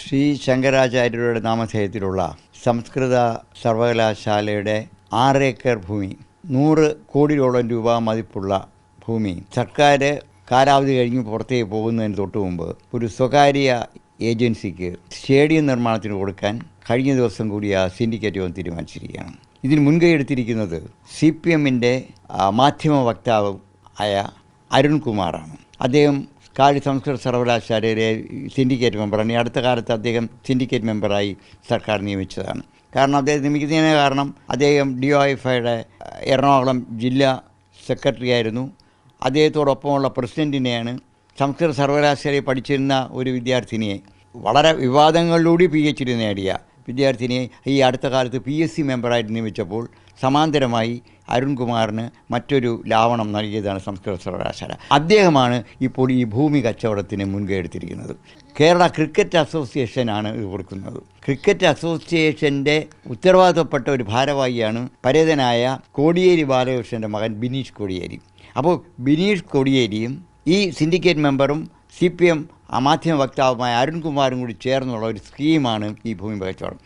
ശ്രീ ശങ്കരാചാര്യരുടെ നാമധേയത്തിലുള്ള സംസ്കൃത സർവകലാശാലയുടെ ആറ് ഏക്കർ ഭൂമി നൂറ് കോടിയോളം രൂപ മതിപ്പുള്ള ഭൂമി സർക്കാർ കാലാവധി കഴിഞ്ഞ് പുറത്തേക്ക് പോകുന്നതിന് തൊട്ട് മുമ്പ് ഒരു സ്വകാര്യ ഏജൻസിക്ക് സ്റ്റേഡിയം നിർമ്മാണത്തിന് കൊടുക്കാൻ കഴിഞ്ഞ ദിവസം കൂടി ആ സിൻഡിക്കേറ്റ് യോഗം തീരുമാനിച്ചിരിക്കുകയാണ്. ഇതിന് മുൻകൈ എടുത്തിരിക്കുന്നത് സി പി എമ്മിന്റെ മാധ്യമ വക്താവ് ആയ അരുൺകുമാറാണ്. അദ്ദേഹം കാലി സംസ്കൃത സർവകലാശാലയിലെ സിൻഡിക്കേറ്റ് മെമ്പറാണ്. ഈ അടുത്ത കാലത്ത് അദ്ദേഹം സിൻഡിക്കേറ്റ് മെമ്പറായി സർക്കാർ നിയമിച്ചതാണ്. കാരണം അദ്ദേഹം നിയമിക്കുന്നതിന് കാരണം അദ്ദേഹം ഡി ഒ എഫ് ഐയുടെ എറണാകുളം ജില്ലാ സെക്രട്ടറി ആയിരുന്നു. അദ്ദേഹത്തോടൊപ്പമുള്ള പ്രസിഡന്റിനെയാണ് സംസ്കൃത സർവകലാശാലയിൽ പഠിച്ചിരുന്ന ഒരു വിദ്യാർത്ഥിനിയെ വളരെ വിവാദങ്ങളിലൂടെ പി എച്ച് ഡി നേടിയ വിദ്യാർത്ഥിനിയെ ഈ അടുത്ത കാലത്ത് പി എസ് സി മെമ്പറായിട്ട് നിയമിച്ചപ്പോൾ സമാന്തരമായി അരുൺകുമാറിന് മറ്റൊരു ലാവണം നൽകിയതാണ് സംസ്കൃത സർവകലാശാല. അദ്ദേഹമാണ് ഇപ്പോൾ ഈ ഭൂമി കച്ചവടത്തിന് മുൻകൈ എടുത്തിരിക്കുന്നത്. കേരള ക്രിക്കറ്റ് അസോസിയേഷനാണ് ഇത് കൊടുക്കുന്നത്. ക്രിക്കറ്റ് അസോസിയേഷന്റെ ഉത്തരവാദിത്തപ്പെട്ട ഒരു ഭാരവാഹിയാണ് പരേതനായ കോടിയേരി ബാലകൃഷ്ണന്റെ മകൻ ബിനീഷ് കോടിയേരി. അപ്പോൾ ബിനീഷ് കോടിയേരിയും ഈ സിൻഡിക്കേറ്റ് മെമ്പറും സി പി എം മാധ്യമ വക്താവുമായ അരുൺകുമാറും കൂടി ചേർന്നുള്ള ഒരു സ്കീമാണ് ഈ ഭൂമി കച്ചവടം